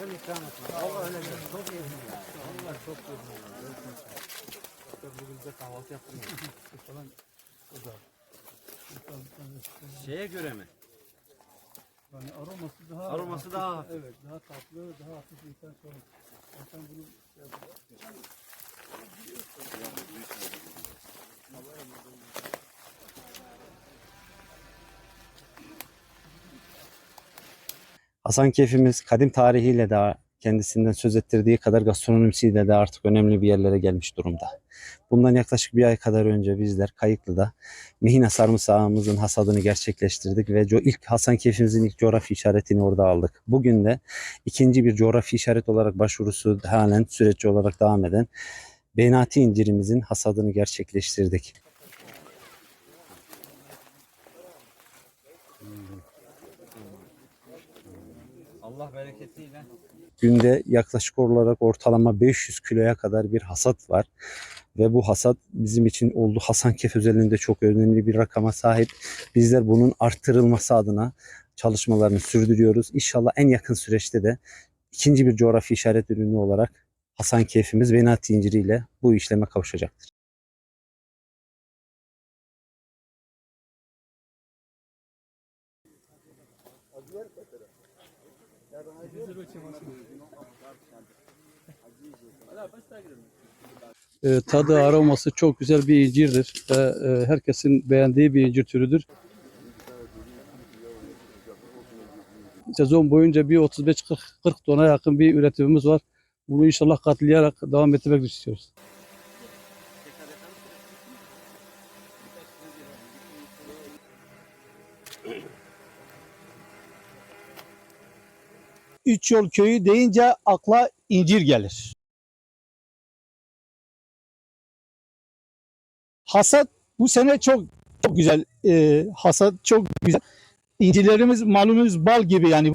Sen ikram etme. Allah öyle der. Çok yedim ya. Allah çok yedim ya. Hatta bugün de kahvaltı yaptım ya. falan lütfen. Şeye göre mi? Yani aroması daha Aroması daha hafif. Evet, daha tatlı, daha hafif bir insan sonra. Zaten bunu Hasan Keyfimiz kadim tarihiyle de kendisinden söz ettirdiği kadar gastronomisiyle de artık önemli bir yerlere gelmiş durumda. Bundan yaklaşık bir ay kadar önce bizler Kayıklı'da Mihina sarımsağımızın hasadını gerçekleştirdik ve ilk Hasan Keyfimizin ilk coğrafi işaretini orada aldık. Bugün de ikinci bir coğrafi işaret olarak başvurusu halen süreçli olarak devam eden Benati incirimizin hasadını gerçekleştirdik. Allah bereketiyle. günde yaklaşık olarak ortalama 500 kiloya kadar bir hasat var. Ve bu hasat bizim için oldu Hasankeyf özelinde çok önemli bir rakama sahip. Bizler bunun arttırılması adına çalışmalarını sürdürüyoruz. İnşallah en yakın süreçte de ikinci bir coğrafi işaret ürünü olarak Hasankeyf'imiz Venati inciriyle bu işleme kavuşacaktır. E, tadı, aroması çok güzel bir incirdir. Ve, e, herkesin beğendiği bir incir türüdür. Sezon boyunca bir 35-40 40 tona yakın bir üretimimiz var. Bunu inşallah katlayarak devam ettirmek istiyoruz. Üç Yol Köyü deyince akla incir gelir. Hasat bu sene çok çok güzel. E, hasat çok güzel. İncirlerimiz malumuz bal gibi yani.